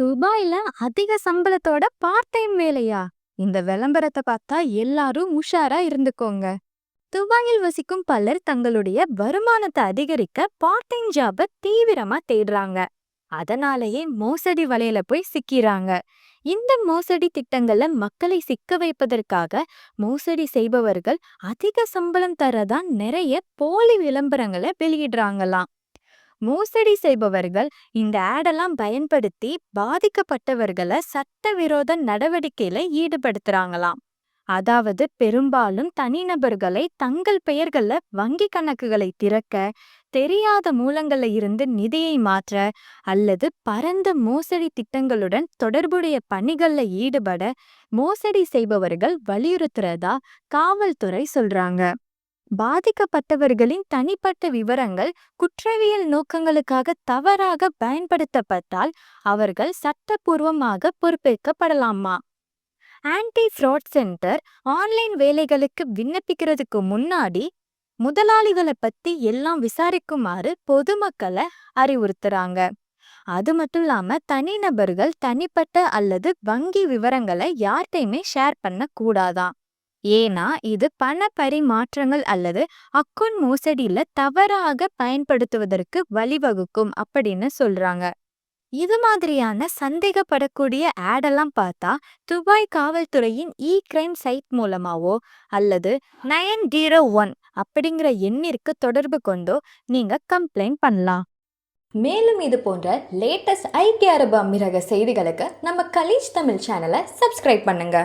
துபாய்ல அதிக சம்பளத்தோட part time வேலையா? இந்த விளம்பரத்தை பார்த்தா எல்லாரும் உஷாரா இருந்துக்கோங்க. துபாயில் வசிக்கும் பலர் தங்களுடைய வருமானத்தை அதிகரிக்க பார்ட் டைம் ஜாப தீவிரமா தேடுறாங்க. அதனாலேயே மோசடி வலையில போய் சிக்கிறாங்க. இந்த மோசடி திட்டங்கள்ல மக்களை சிக்க வைப்பதற்காக மோசடி செய்பவர்கள் அதிக சம்பளம் தரதான் நிறைய போலி விளம்பரங்களை வெளியிடுறாங்களாம். மோசடி செய்பவர்கள் இந்த ஆடெல்லாம் பயன்படுத்தி பாதிக்கப்பட்டவர்களை சட்டவிரோத நடவடிக்கையில ஈடுபடுத்துறாங்களாம். அதாவது பெரும்பாலும் தனிநபர்களை தங்கள் பெயர்கள்ல வங்கி கணக்குகளை திறக்க தெரியாத மூலங்கள்ல இருந்து நிதியை மாற்ற அல்லது பரந்த மோசடி திட்டங்களுடன் தொடர்புடைய பணிகள்ல ஈடுபட மோசடி செய்பவர்கள் வலியுறுத்துறதா காவல்துறை சொல்றாங்க. பாதிக்கப்பட்டவர்களின் தனிப்பட்ட விவரங்கள் குற்றவியல் நோக்கங்களுக்காக தவறாக பயன்படுத்தப்பட்டால் அவர்கள் சட்டப்பூர்வமாக பொறுப்பேற்கப்படலாமா? ஆன்டி ஃப்ராட் சென்டர் ஆன்லைன் வேலைகளுக்கு விண்ணப்பிக்கிறதுக்கு முன்னாடி முதலாளிகளை பத்தி எல்லாம் விசாரிக்குமாறு பொதுமக்களை அறிவுறுத்துறாங்க. அது மட்டும் இல்லாம தனிநபர்கள் தனிப்பட்ட அல்லது வங்கி விவரங்களை யார்கிட்டையுமே ஷேர் பண்ண கூடாதான் ஏன்னா இது பண பரிமாற்றங்கள் அல்லது அக்கௌண்ட் மோசடியில தவறாக பயன்படுத்துவதற்கு வழிவகுக்கும் அப்படின்னு சொல்றாங்க. இது மாதிரியான சந்தேகப்படக்கூடிய ஆடெல்லாம் பார்த்தா துபாய் காவல்துறையின் இ கிரைம் சைட் மூலமாவோ அல்லது நயன் ஜீரோ ஒன் அப்படிங்கிற எண்ணிற்கு தொடர்பு கொண்டோ நீங்க கம்ப்ளைண்ட் பண்ணலாம். மேலும் இது போன்ற லேட்டஸ்ட் ஐக்கிய அரபு அமீரக செய்திகளுக்கு நம்ம கலீஜ் தமிழ் சேனலை சப்ஸ்கிரைப் பண்ணுங்க.